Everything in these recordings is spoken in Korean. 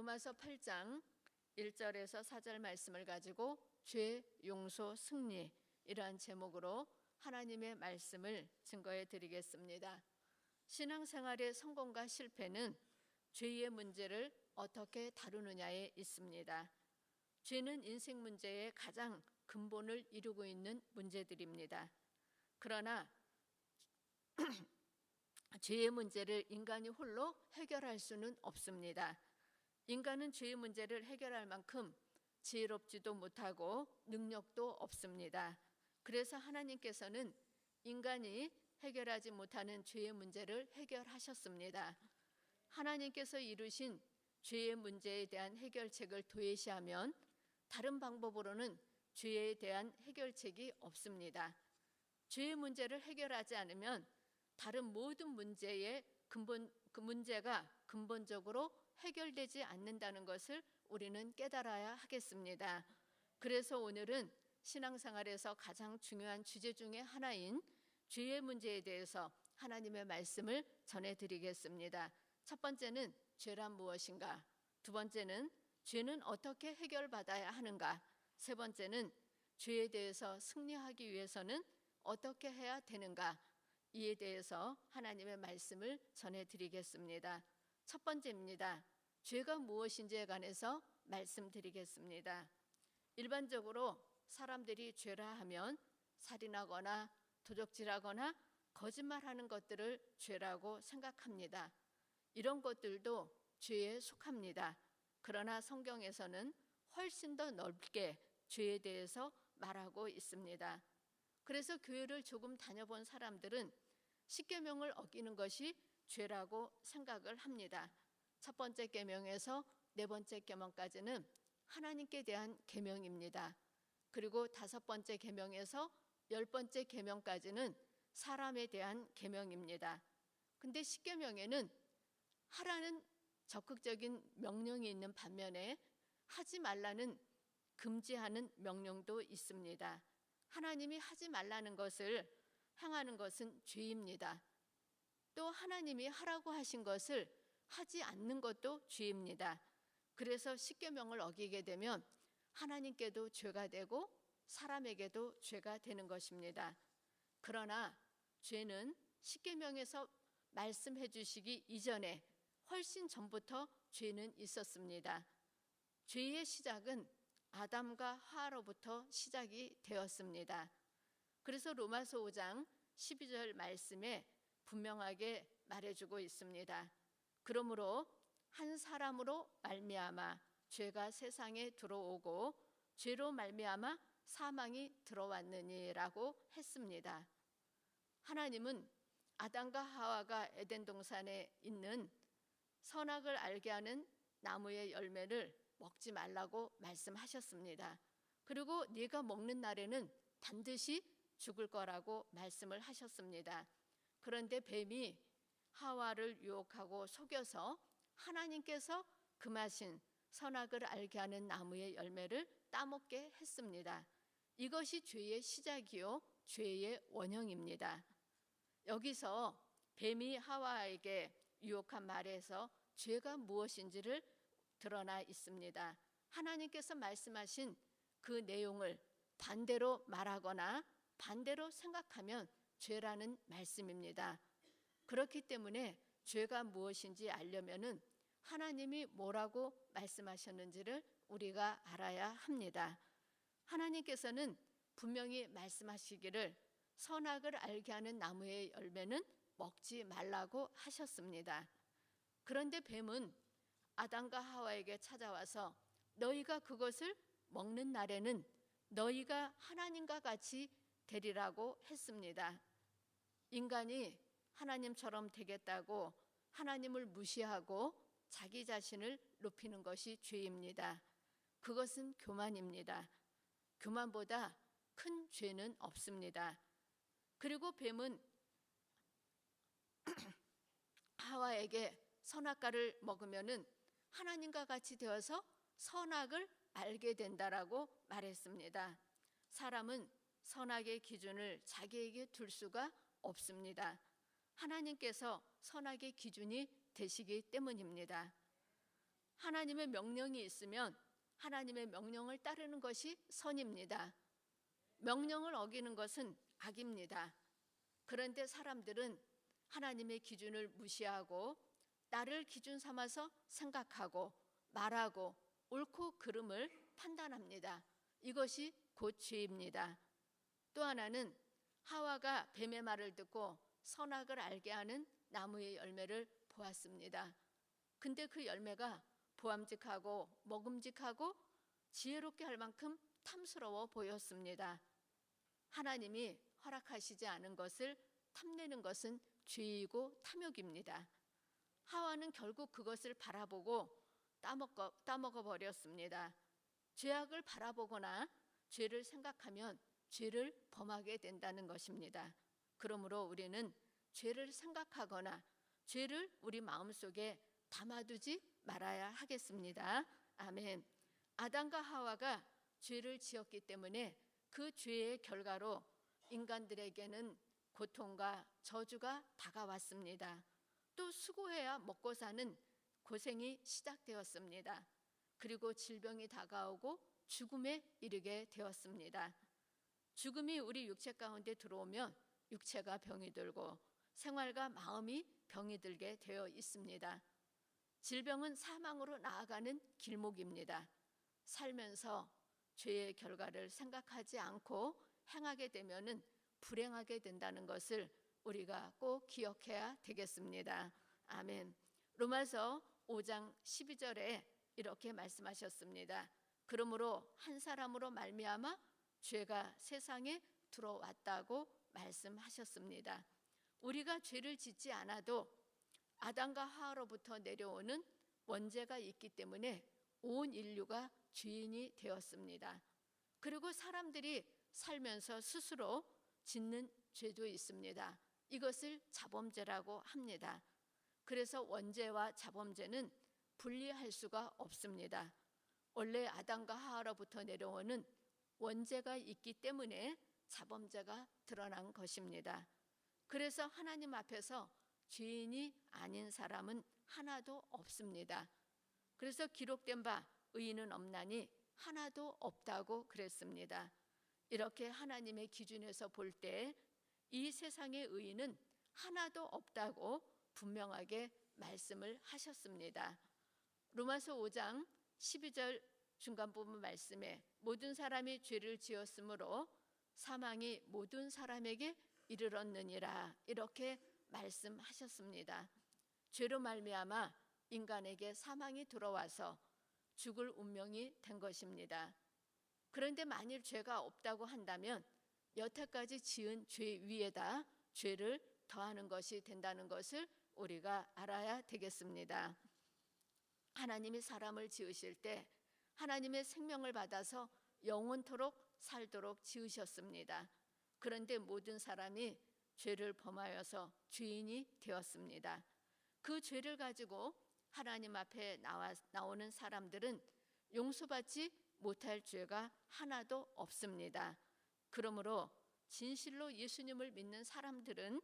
로마서 8장 1절에서 4절 말씀을 가지고 죄 용서 승리 이러한 제목으로 하나님의 말씀을 증거해 드리겠습니다. 신앙생활의 성공과 실패는 죄의 문제를 어떻게 다루느냐에 있습니다. 죄는 인생 문제의 가장 근본을 이루고 있는 문제들입니다. 그러나 죄의 문제를 인간이 홀로 해결할 수는 없습니다. 인간은 죄의 문제를 해결할 만큼 지혜롭지도 못하고 능력도 없습니다. 그래서 하나님께서는 인간이 해결하지 못하는 죄의 문제를 해결하셨습니다. 하나님께서 이루신 죄의 문제에 대한 해결책을 도외시하면 다른 방법으로는 죄에 대한 해결책이 없습니다. 죄의 문제를 해결하지 않으면 다른 모든 문제의 근본 그 문제가 근본적으로 해결되지 않는다는 것을 우리는 깨달아야 하겠습니다. 그래서 오늘은 신앙생활에서 가장 중요한 주제 중의 하나인 죄의 문제에 대해서 하나님의 말씀을 전해 드리겠습니다. 첫 번째는 죄란 무엇인가? 두 번째는 죄는 어떻게 해결받아야 하는가? 세 번째는 죄에 대해서 승리하기 위해서는 어떻게 해야 되는가? 이에 대해서 하나님의 말씀을 전해 드리겠습니다. 첫 번째입니다. 죄가 무엇인지에 관해서 말씀드리겠습니다. 일반적으로 사람들이 죄라 하면 살인하거나 도적질하거나 거짓말하는 것들을 죄라고 생각합니다. 이런 것들도 죄에 속합니다. 그러나 성경에서는 훨씬 더 넓게 죄에 대해서 말하고 있습니다. 그래서 교회를 조금 다녀본 사람들은 십계명을 어기는 것이 죄라고 생각을 합니다. 첫 번째 계명에서 네 번째 계명까지는 하나님께 대한 계명입니다. 그리고 다섯 번째 계명에서 열 번째 계명까지는 사람에 대한 계명입니다. 근데 십계명에는 하라는 적극적인 명령이 있는 반면에 하지 말라는 금지하는 명령도 있습니다. 하나님이 하지 말라는 것을 행하는 것은 죄입니다. 또 하나님이 하라고 하신 것을 하지 않는 것도 죄입니다. 그래서 십계명을 어기게 되면 하나님께도 죄가 되고 사람에게도 죄가 되는 것입니다. 그러나 죄는 십계명에서 말씀해 주시기 이전에 훨씬 전부터 죄는 있었습니다. 죄의 시작은 아담과 하로부터 시작이 되었습니다. 그래서 로마서 5장 12절 말씀에 분명하게 말해주고 있습니다. 그러므로 한 사람으로 말미암아 죄가 세상에 들어오고 죄로 말미암아 사망이 들어왔느니라고 했습니다. 하나님은 아담과 하와가 에덴 동산에 있는 선악을 알게 하는 나무의 열매를 먹지 말라고 말씀하셨습니다. 그리고 네가 먹는 날에는 반드시 죽을 거라고 말씀을 하셨습니다. 그런데 뱀이 하와를 유혹하고 속여서 하나님께서 금하신 선악을 알게 하는 나무의 열매를 따먹게 했습니다. 이것이 죄의 시작이요 죄의 원형입니다. 여기서 뱀이 하와에게 유혹한 말에서 죄가 무엇인지를 드러나 있습니다. 하나님께서 말씀하신 그 내용을 반대로 말하거나 반대로 생각하면 죄라는 말씀입니다. 그렇기 때문에 죄가 무엇인지 알려면은 하나님이 뭐라고 말씀하셨는지를 우리가 알아야 합니다. 하나님께서는 분명히 말씀하시기를 선악을 알게 하는 나무의 열매는 먹지 말라고 하셨습니다. 그런데 뱀은 아담과 하와에게 찾아와서 너희가 그것을 먹는 날에는 너희가 하나님과 같이 되리라고 했습니다. 인간이 하나님처럼 되겠다고 하나님을 무시하고 자기 자신을 높이는 것이 죄입니다. 그것은 교만입니다. 교만보다 큰 죄는 없습니다. 그리고 뱀은 하와에게 선악과를 먹으면은 하나님과 같이 되어서 선악을 알게 된다라고 말했습니다. 사람은 선악의 기준을 자기에게 둘 수가 없습니다. 하나님께서 선악의 기준이 되시기 때문입니다. 하나님의 명령이 있으면 하나님의 명령을 따르는 것이 선입니다. 명령을 어기는 것은 악입니다. 그런데 사람들은 하나님의 기준을 무시하고 나를 기준 삼아서 생각하고 말하고 옳고 그름을 판단합니다. 이것이 곧 죄입니다. 또 하나는 하와가 뱀의 말을 듣고 선악을 알게 하는 나무의 열매를 보았습니다. 근데 그 열매가 보암직하고 먹음직하고 지혜롭게 할 만큼 탐스러워 보였습니다. 하나님이 허락하시지 않은 것을 탐내는 것은 죄이고 탐욕입니다. 하와는 결국 그것을 바라보고 따먹어, 따먹어 버렸습니다. 죄악을 바라보거나 죄를 생각하면 죄를 범하게 된다는 것입니다. 그러므로 우리는 죄를 생각하거나 죄를 우리 마음속에 담아두지 말아야 하겠습니다. 아멘. 아담과 하와가 죄를 지었기 때문에 그 죄의 결과로 인간들에게는 고통과 저주가 다가왔습니다. 또 수고해야 먹고 사는 고생이 시작되었습니다. 그리고 질병이 다가오고 죽음에 이르게 되었습니다. 죽음이 우리 육체 가운데 들어오면 육체가 병이 들고 생활과 마음이 병이 들게 되어 있습니다. 질병은 사망으로 나아가는 길목입니다. 살면서 죄의 결과를 생각하지 않고 행하게 되면은 불행하게 된다는 것을 우리가 꼭 기억해야 되겠습니다. 아멘. 로마서 5장 12절에 이렇게 말씀하셨습니다. 그러므로 한 사람으로 말미암아 죄가 세상에 들어왔다고 말씀하셨습니다. 우리가 죄를 짓지 않아도 아담과 하와로부터 내려오는 원죄가 있기 때문에 온 인류가 죄인이 되었습니다. 그리고 사람들이 살면서 스스로 짓는 죄도 있습니다. 이것을 자범죄라고 합니다. 그래서 원죄와 자범죄는 분리할 수가 없습니다. 원래 아담과 하와로부터 내려오는 원죄가 있기 때문에 자범죄가 드러난 것입니다. 그래서 하나님 앞에서 죄인이 아닌 사람은 하나도 없습니다. 그래서 기록된 바 의인은 없나니 하나도 없다고 그랬습니다. 이렇게 하나님의 기준에서 볼 때 이 세상의 의인은 하나도 없다고 분명하게 말씀을 하셨습니다. 로마서 5장 12절 중간 부분 말씀에 모든 사람이 죄를 지었으므로 사망이 모든 사람에게 이르렀느니라 이렇게 말씀하셨습니다. 죄로 말미암아 인간에게 사망이 들어와서 죽을 운명이 된 것입니다. 그런데 만일 죄가 없다고 한다면 여태까지 지은 죄 위에다 죄를 더하는 것이 된다는 것을 우리가 알아야 되겠습니다. 하나님이 사람을 지으실 때 하나님의 생명을 받아서 영원토록 살도록 지으셨습니다. 그런데 모든 사람이 죄를 범하여서 죄인이 되었습니다. 그 죄를 가지고 하나님 앞에 나와, 나오는 사람들은 용서받지 못할 죄가 하나도 없습니다. 그러므로 진실로 예수님을 믿는 사람들은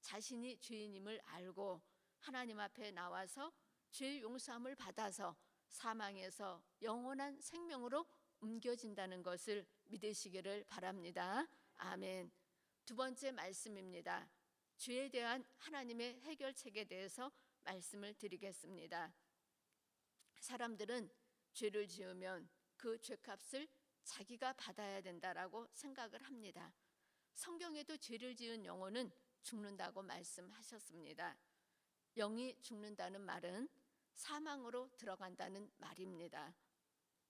자신이 죄인임을 알고 하나님 앞에 나와서 죄 용서함을 받아서 사망에서 영원한 생명으로 옮겨진다는 것을 믿으시기를 바랍니다. 아멘. 두 번째 말씀입니다. 죄에 대한 하나님의 해결책에 대해서 말씀을 드리겠습니다. 사람들은 죄를 지으면 그 죄값을 자기가 받아야 된다라고 생각을 합니다. 성경에도 죄를 지은 영혼은 죽는다고 말씀하셨습니다. 영이 죽는다는 말은 사망으로 들어간다는 말입니다.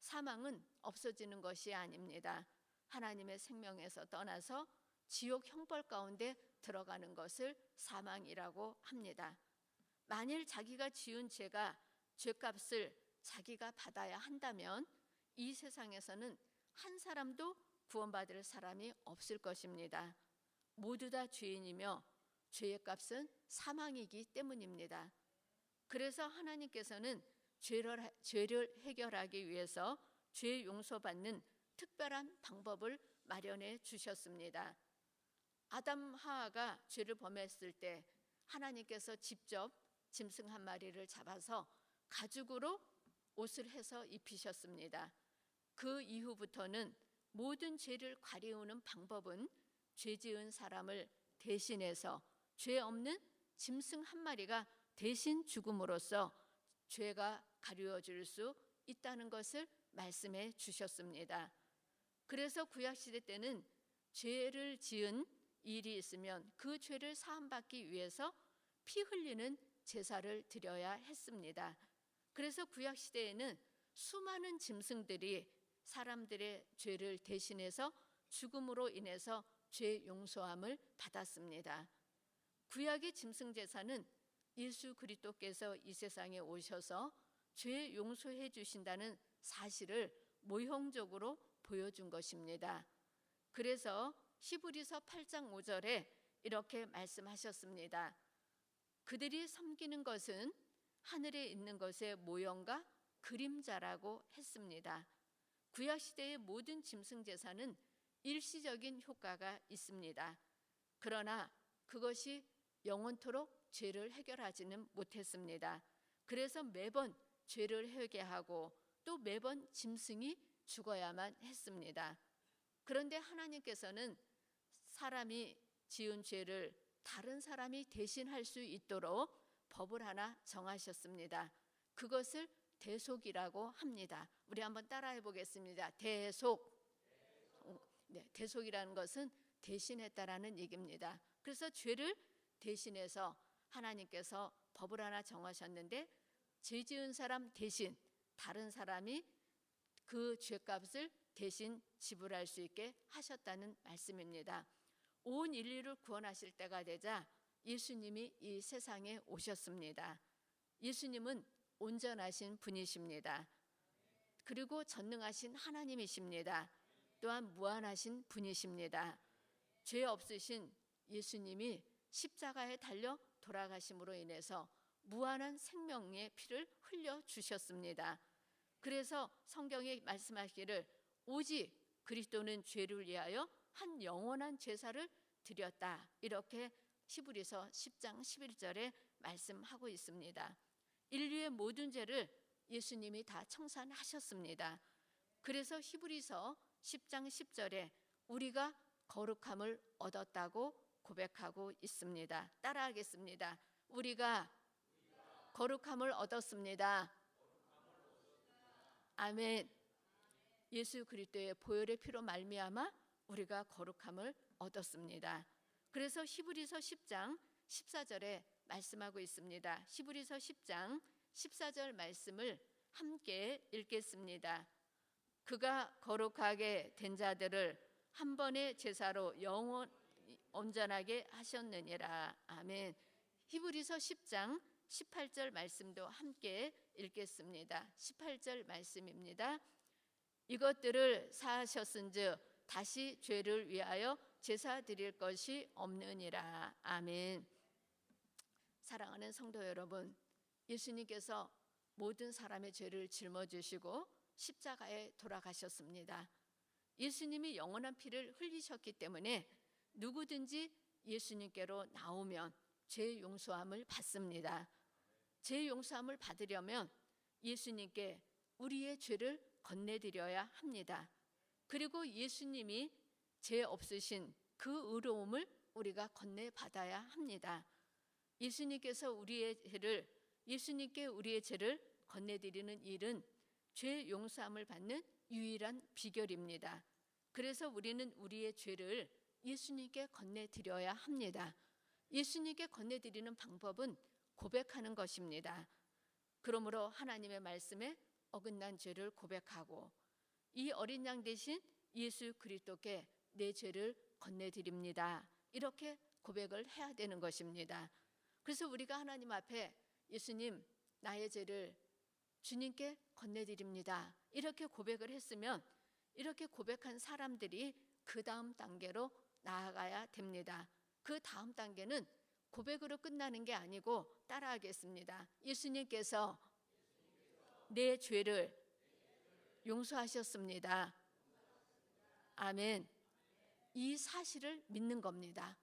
사망은 없어지는 것이 아닙니다. 하나님의 생명에서 떠나서 지옥 형벌 가운데 들어가는 것을 사망이라고 합니다. 만일 자기가 지은 죄가 죄값을 자기가 받아야 한다면 이 세상에서는 한 사람도 구원받을 사람이 없을 것입니다. 모두 다 죄인이며 죄의 값은 사망이기 때문입니다. 그래서 하나님께서는 죄를, 죄를 해결하기 위해서 죄 용서받는 특별한 방법을 마련해 주셨습니다. 아담 하하가 죄를 범했을 때 하나님께서 직접 짐승 한 마리를 잡아서 가죽으로 옷을 해서 입히셨습니다. 그 이후부터는 모든 죄를 가리우는 방법은 죄 지은 사람을 대신해서 죄 없는 짐승 한 마리가 대신 죽음으로써 죄가 가리워질 수 있다는 것을 말씀해 주셨습니다. 그래서 구약 시대 때는 죄를 지은 일이 있으면 그 죄를 사함받기 위해서 피 흘리는 제사를 드려야 했습니다. 그래서 구약 시대에는 수많은 짐승들이 사람들의 죄를 대신해서 죽음으로 인해서 죄 용서함을 받았습니다. 구약의 짐승 제사는 예수 그리스도께서 이 세상에 오셔서 죄 용서해 주신다는 사실을 모형적으로 보여준 것입니다. 그래서 히브리서 8장 5절에 이렇게 말씀하셨습니다. 그들이 섬기는 것은 하늘에 있는 것의 모형과 그림자라고 했습니다. 구약 시대의 모든 짐승 제사는 일시적인 효과가 있습니다. 그러나 그것이 영원토록 죄를 해결하지는 못했습니다. 그래서 매번 죄를 회개하고 또 매번 짐승이 죽어야만 했습니다. 그런데 하나님께서는 사람이 지은 죄를 다른 사람이 대신할 수 있도록 법을 하나 정하셨습니다. 그것을 대속이라고 합니다. 우리 한번 따라해 보겠습니다. 대속. 네, 대속이라는 것은 대신했다라는 얘기입니다. 그래서 죄를 대신해서 하나님께서 법을 하나 정하셨는데 죄 지은 사람 대신 다른 사람이 그 죄값을 대신 지불할 수 있게 하셨다는 말씀입니다. 온 인류를 구원하실 때가 되자 예수님이 이 세상에 오셨습니다. 예수님은 온전하신 분이십니다. 그리고 전능하신 하나님이십니다. 또한 무한하신 분이십니다. 죄 없으신 예수님이 십자가에 달려 돌아가심으로 인해서 무한한 생명의 피를 흘려 주셨습니다. 그래서 성경에 말씀하기를 오직 그리스도는 죄를 위하여 한 영원한 제사를 드렸다. 이렇게 히브리서 10장 11절에 말씀하고 있습니다. 인류의 모든 죄를 예수님이 다 청산하셨습니다. 그래서 히브리서 10장 10절에 우리가 거룩함을 얻었다고 고백하고 있습니다. 따라하겠습니다. 우리가 거룩함을 얻었습니다. 아멘. 예수 그리스도의 보혈의 피로 말미암아 우리가 거룩함을 얻었습니다. 그래서 히브리서 10장 14절에 말씀하고 있습니다. 히브리서 10장 14절 말씀을 함께 읽겠습니다. 그가 거룩하게 된 자들을 한 번의 제사로 영원 온전하게 하셨느니라. 아멘. 히브리서 10장 18절 말씀도 함께 읽겠습니다. 18절 말씀입니다. 이것들을 사하셨은즉 다시 죄를 위하여 제사 드릴 것이 없느니라. 아멘. 사랑하는 성도 여러분, 예수님께서 모든 사람의 죄를 짊어지시고 십자가에 돌아가셨습니다. 예수님이 영원한 피를 흘리셨기 때문에 누구든지 예수님께로 나오면 죄 용서함을 받습니다. 죄 용서함을 받으려면 예수님께 우리의 죄를 건네드려야 합니다. 그리고 예수님이 죄 없으신 그 의로움을 우리가 건네받아야 합니다. 예수님께서 우리의 죄를 예수님께 우리의 죄를 건네드리는 일은 죄 용서함을 받는 유일한 비결입니다. 그래서 우리는 우리의 죄를 예수님께 건네드려야 합니다. 예수님께 건네드리는 방법은 고백하는 것입니다. 그러므로 하나님의 말씀에 어긋난 죄를 고백하고 이 어린 양 대신 예수 그리스도께 내 죄를 건네드립니다. 이렇게 고백을 해야 되는 것입니다. 그래서 우리가 하나님 앞에 예수님 나의 죄를 주님께 건네드립니다. 이렇게 고백을 했으면 이렇게 고백한 사람들이 그 다음 단계로 나아가야 됩니다. 그 다음 단계는 고백으로 끝나는 게 아니고 따라하겠습니다. 예수님께서 내 죄를 용서하셨습니다. 아멘. 이 사실을 믿는 겁니다.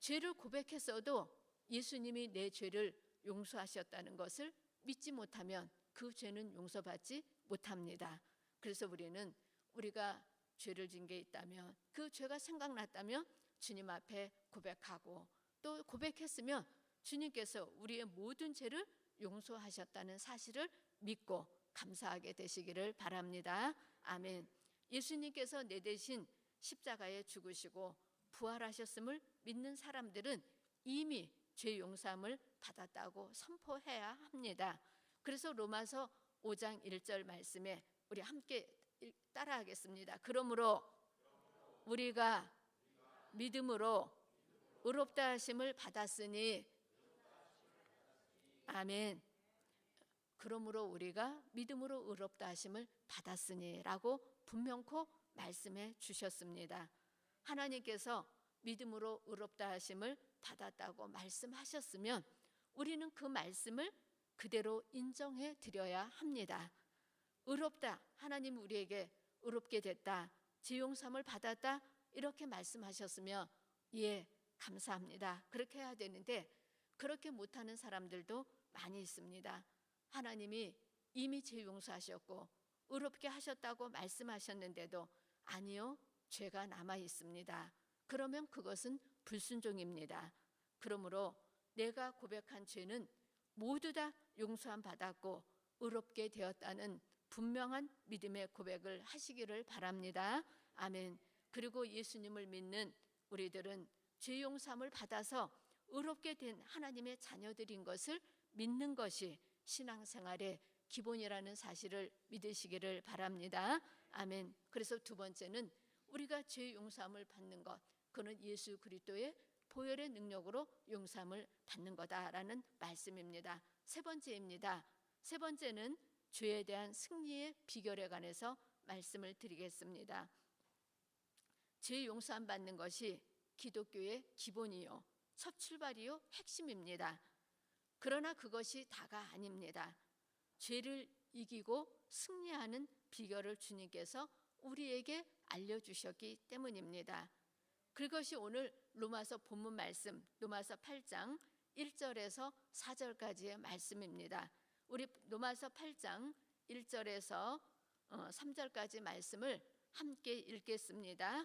죄를 고백했어도 예수님이 내 죄를 용서하셨다는 것을 믿지 못하면 그 죄는 용서받지 못합니다. 그래서 우리는 우리가 죄를 진 게 있다면 그 죄가 생각났다면 주님 앞에 고백하고 또 고백했으면 주님께서 우리의 모든 죄를 용서하셨다는 사실을 믿고 감사하게 되시기를 바랍니다. 아멘. 예수님께서 내 대신 십자가에 죽으시고 부활하셨음을 믿는 사람들은 이미 죄 용서함을 받았다고 선포해야 합니다. 그래서 로마서 5장 1절 말씀에 우리 함께 따라하겠습니다. 그러므로 우리가 믿음으로 의롭다 하심을 받았으니 아멘. 그러므로 우리가 믿음으로 의롭다 하심을 받았으니라고 분명코 말씀해 주셨습니다. 하나님께서 믿음으로 의롭다 하심을 받았다고 말씀하셨으면 우리는 그 말씀을 그대로 인정해 드려야 합니다. 의롭다. 하나님 우리에게 의롭게 됐다. 지용삼을 받았다. 이렇게 말씀하셨으면 예, 감사합니다. 그렇게 해야 되는데 그렇게 못하는 사람들도 많이 있습니다. 하나님이 이미 죄 용서하셨고 의롭게 하셨다고 말씀하셨는데도 아니요, 죄가 남아 있습니다. 그러면 그것은 불순종입니다. 그러므로 내가 고백한 죄는 모두 다 용서함 받았고 의롭게 되었다는 분명한 믿음의 고백을 하시기를 바랍니다. 아멘. 그리고 예수님을 믿는 우리들은 죄 용서함을 받아서 의롭게 된 하나님의 자녀들인 것을 믿는 것이 신앙생활의 기본이라는 사실을 믿으시기를 바랍니다. 아멘. 그래서 두 번째는 우리가 죄 용서함을 받는 것, 그는 예수 그리스도의 보혈의 능력으로 용서함을 받는 거다라는 말씀입니다. 세 번째입니다. 세 번째는 죄에 대한 승리의 비결에 관해서 말씀을 드리겠습니다. 죄 용서함 받는 것이 기독교의 기본이요, 첫 출발이요, 핵심입니다. 그러나 그것이 다가 아닙니다. 죄를 이기고 승리하는 비결을 주님께서 우리에게 알려주셨기 때문입니다. 그것이 오늘 로마서 본문 말씀, 로마서 8장 1절에서 4절까지의 말씀입니다. 우리 로마서 8장 1절에서 3절까지 어, 말씀을 함께 읽겠습니다.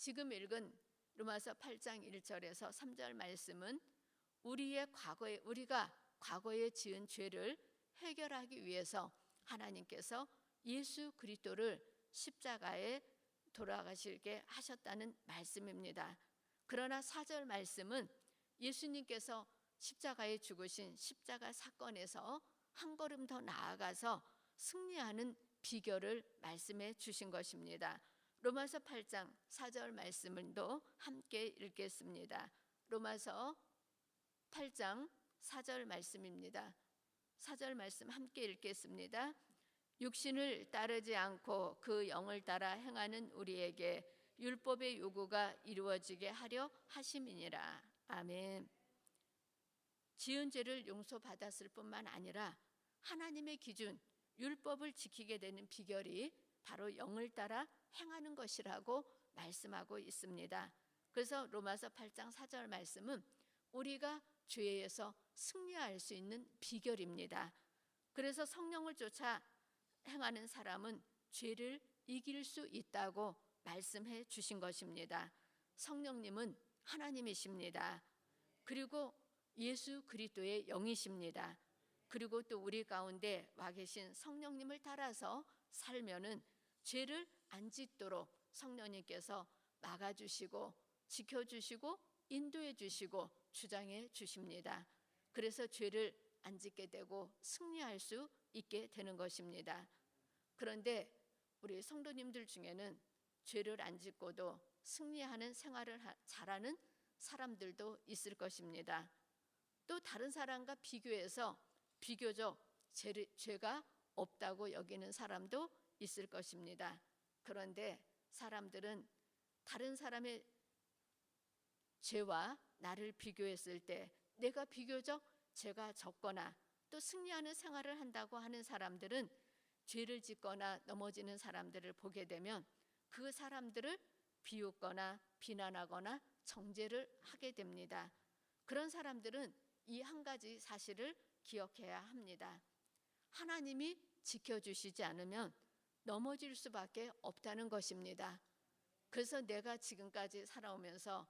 지금 읽은 로마서 8장 1절에서 3절 말씀은 우리의 과거에 우리가 과거에 지은 죄를 해결하기 위해서 하나님께서 예수 그리스도를 십자가에 돌아가시게 하셨다는 말씀입니다. 그러나 사절 말씀은 예수님께서 십자가에 죽으신 십자가 사건에서 한 걸음 더 나아가서 승리하는 비결을 말씀해 주신 것입니다. 로마서 8장 4절 말씀을도 함께 읽겠습니다. 로마서 8장 4절 말씀입니다. 4절 말씀 함께 읽겠습니다. 육신을 따르지 않고 그 영을 따라 행하는 우리에게 율법의 요구가 이루어지게 하려 하심이니라. 아멘. 지은 죄를 용서받았을 뿐만 아니라 하나님의 기준 율법을 지키게 되는 비결이 바로 영을 따라 행하는 것이라고 말씀하고 있습니다. 그래서 로마서 8장 4절 말씀은 우리가 죄에서 승리할 수 있는 비결입니다. 그래서 성령을 쫓아 행하는 사람은 죄를 이길 수 있다고 말씀해 주신 것입니다. 성령님은 하나님이십니다. 그리고 예수 그리스도의 영이십니다. 그리고 또 우리 가운데 와 계신 성령님을 따라서 살면은 죄를 안 짓도록 성령님께서 막아 주시고 지켜 주시고 인도해 주시고 주장해 주십니다. 그래서 죄를 안 짓게 되고 승리할 수 있게 되는 것입니다. 그런데 우리 성도님들 중에는 죄를 안 짓고도 승리하는 생활을 잘하는 사람들도 있을 것입니다. 또 다른 사람과 비교해서 비교적 죄가 없다고 여기는 사람도 있을 것입니다. 그런데 사람들은 다른 사람의 죄와 나를 비교했을 때 내가 비교적 죄가 적거나 또 승리하는 생활을 한다고 하는 사람들은 죄를 짓거나 넘어지는 사람들을 보게 되면 그 사람들을 비웃거나 비난하거나 정죄를 하게 됩니다. 그런 사람들은 이 한 가지 사실을 기억해야 합니다. 하나님이 지켜주시지 않으면 넘어질 수밖에 없다는 것입니다. 그래서 내가 지금까지 살아오면서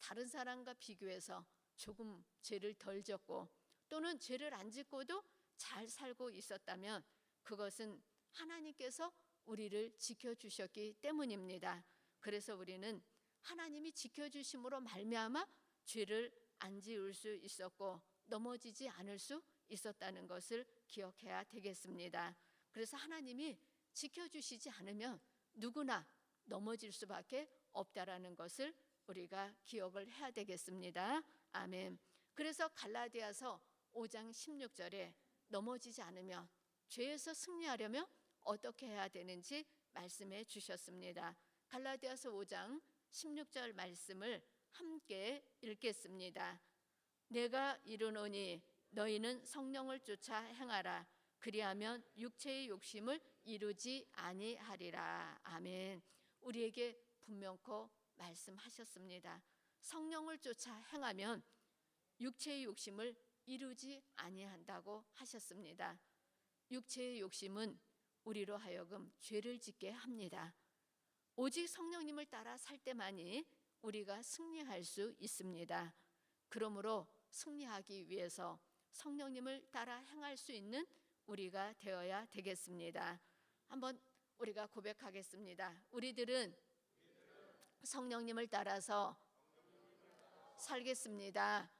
다른 사람과 비교해서 조금 죄를 덜 졌고 또는 죄를 안 짓고도 잘 살고 있었다면 그것은 하나님께서 우리를 지켜주셨기 때문입니다. 그래서 우리는 하나님이 지켜주심으로 말미암아 죄를 안 지을 수 있었고 넘어지지 않을 수 있었다는 것을 기억해야 되겠습니다. 그래서 하나님이 지켜주시지 않으면 누구나 넘어질 수밖에 없다라는 것을 우리가 기억을 해야 되겠습니다. 아멘. 그래서 갈라디아서 5장 16절에 넘어지지 않으면 죄에서 승리하려면 어떻게 해야 되는지 말씀해 주셨습니다. 갈라디아서 5장 16절 말씀을 함께 읽겠습니다. 내가 이르노니 너희는 성령을 쫓아 행하라 그리하면 육체의 욕심을 이루지 아니하리라. 아멘. 우리에게 분명코 말씀하셨습니다. 성령을 쫓아 행하면 육체의 욕심을 이루지 아니한다고 하셨습니다. 육체의 욕심은 우리로 하여금 죄를 짓게 합니다. 오직 성령님을 따라 살 때만이 우리가 승리할 수 있습니다. 그러므로 승리하기 위해서 성령님을 따라 행할 수 있는 우리가 되어야 되겠습니다. 한번 우리가 고백하겠습니다. 우리들은 성령님을 따라서 살겠습니다.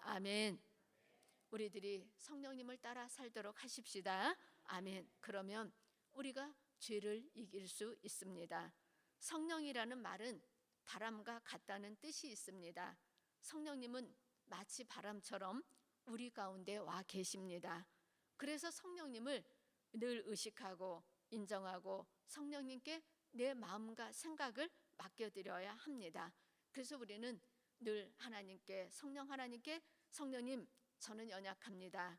아멘. 우리들이 성령님을 따라 살도록 하십시다. 아멘. 그러면 우리가 죄를 이길 수 있습니다. 성령이라는 말은 바람과 같다는 뜻이 있습니다. 성령님은 마치 바람처럼 우리 가운데 와 계십니다. 그래서 성령님을 늘 의식하고 인정하고 성령님께 내 마음과 생각을 맡겨드려야 합니다. 그래서 우리는 늘 하나님께 성령 하나님께 성령님 저는 연약합니다.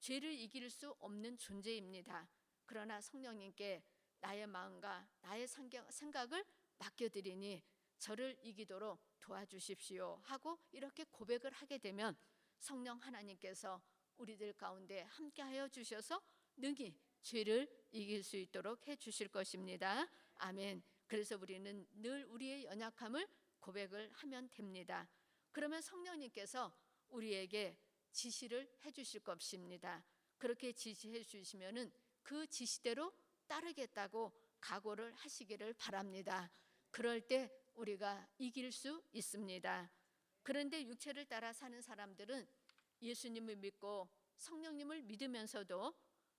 죄를 이길 수 없는 존재입니다. 그러나 성령님께 나의 마음과 나의 생각을 맡겨드리니 저를 이기도록 도와주십시오 하고 이렇게 고백을 하게 되면 성령 하나님께서 우리들 가운데 함께하여 주셔서 능히 죄를 이길 수 있도록 해 주실 것입니다. 아멘. 그래서 우리는 늘 우리의 연약함을 고백을 하면 됩니다. 그러면 성령님께서 우리에게 지시를 해 주실 것입니다. 그렇게 지시해 주시면은 그 지시대로 따르겠다고 각오를 하시기를 바랍니다. 그럴 때 우리가 이길 수 있습니다. 그런데 육체를 따라 사는 사람들은 예수님을 믿고 성령님을 믿으면서도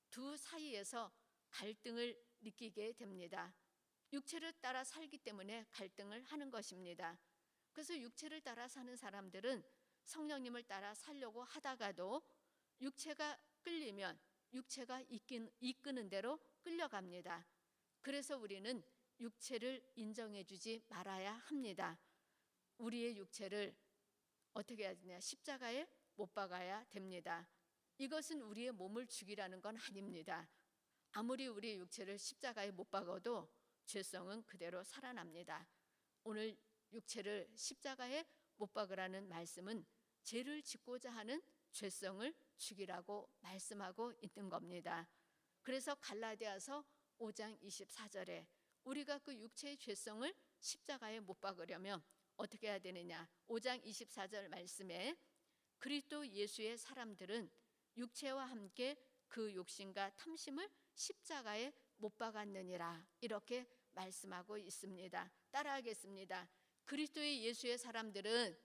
두 사이에서 갈등을 느끼게 됩니다. 육체를 따라 살기 때문에 갈등을 하는 것입니다. 그래서 육체를 따라 사는 사람들은 성령님을 따라 살려고 하다가도 육체가 끌리면 육체가 이끈, 이끄는 대로 끌려갑니다. 그래서 우리는 육체를 인정해 주지 말아야 합니다. 우리의 육체를 어떻게 해야 되냐? 십자가에 못 박아야 됩니다. 이것은 우리의 몸을 죽이라는 건 아닙니다. 아무리 우리 육체를 십자가에 못 박아도 죄성은 그대로 살아납니다. 오늘 육체를 십자가에 못 박으라는 말씀은 죄를 짓고자 하는 죄성을 죽이라고 말씀하고 있는 겁니다. 그래서 갈라디아서 5장 24절에 우리가 그 육체의 죄성을 십자가에 못 박으려면 어떻게 해야 되느냐? 5장 24절 말씀에 그리스도 예수의 사람들은 육체와 함께 그 욕심과 탐심을 십자가에 못 박았느니라 이렇게 말씀하고 있습니다. 따라하겠습니다. 그리스도의 예수의 사람들은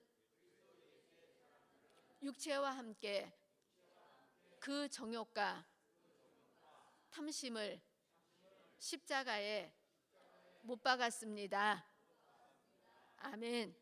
육체와 함께 그 정욕과 탐심을 십자가에 못 박았습니다. 아멘.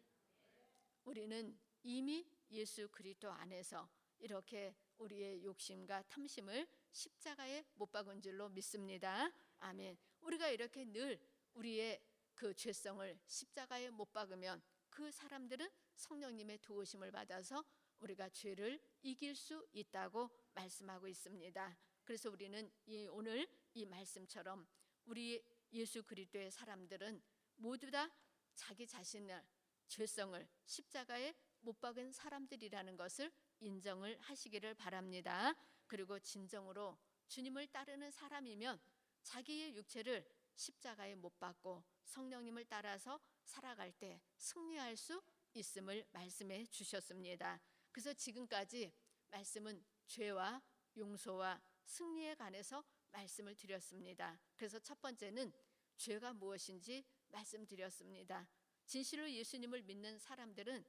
우리는 이미 예수 그리스도 안에서 이렇게 우리의 욕심과 탐심을 십자가에 못 박은 줄로 믿습니다. 아멘. 우리가 이렇게 늘 우리의 그 죄성을 십자가에 못 박으면 그 사람들은 성령님의 도우심을 받아서 우리가 죄를 이길 수 있다고 말씀하고 있습니다. 그래서 우리는 이 오늘 이 말씀처럼 우리 예수 그리스도의 사람들은 모두 다 자기 자신의 죄성을 십자가에 못 박은 사람들이라는 것을 인정을 하시기를 바랍니다. 그리고 진정으로 주님을 따르는 사람이면 자기의 육체를 십자가에 못 박고 성령님을 따라서 살아갈 때 승리할 수 있음을 말씀해 주셨습니다. 그래서 지금까지 말씀은 죄와 용서와 승리에 관해서 말씀을 드렸습니다. 그래서 첫 번째는 죄가 무엇인지 말씀드렸습니다. 진실로 예수님을 믿는 사람들은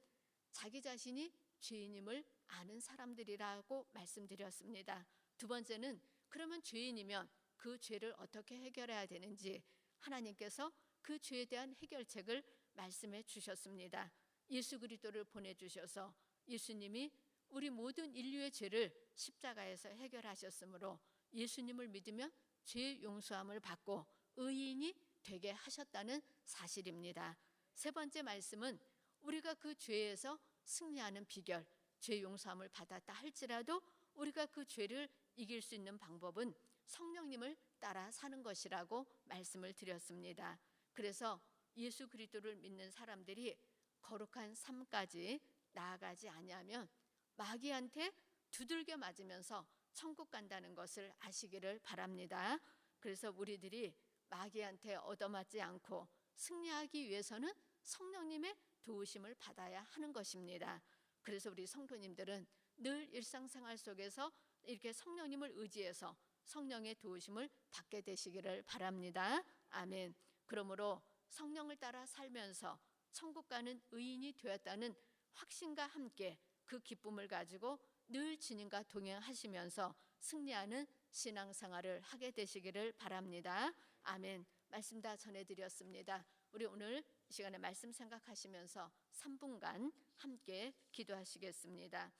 자기 자신이 죄인임을 아는 사람들이라고 말씀드렸습니다. 두 번째는 그러면 죄인이면 그 죄를 어떻게 해결해야 되는지 하나님께서 그 죄에 대한 해결책을 말씀해 주셨습니다. 예수 그리스도를 보내 주셔서 예수님이 우리 모든 인류의 죄를 십자가에서 해결하셨으므로 예수님을 믿으면 죄 용서함을 받고 의인이 되게 하셨다는 사실입니다. 세 번째 말씀은 우리가 그 죄에서 승리하는 비결, 죄 용서함을 받았다 할지라도 우리가 그 죄를 이길 수 있는 방법은 성령님을 따라 사는 것이라고 말씀을 드렸습니다. 그래서 예수 그리스도를 믿는 사람들이 거룩한 삶까지 나아가지 아니하면 마귀한테 두들겨 맞으면서 천국 간다는 것을 아시기를 바랍니다. 그래서 우리들이 마귀한테 얻어맞지 않고 승리하기 위해서는 성령님의 도우심을 받아야 하는 것입니다. 그래서 우리 성도님들은 늘 일상생활 속에서 이렇게 성령님을 의지해서 성령의 도우심을 받게 되시기를 바랍니다. 아멘. 그러므로 성령을 따라 살면서 천국 가는 의인이 되었다는 확신과 함께 그 기쁨을 가지고 늘 주님과 동행하시면서 승리하는 신앙생활을 하게 되시기를 바랍니다. 아멘. 말씀 다 전해드렸습니다. 우리 오늘 이 시간에 말씀 생각하시면서 3분간 함께 기도하시겠습니다.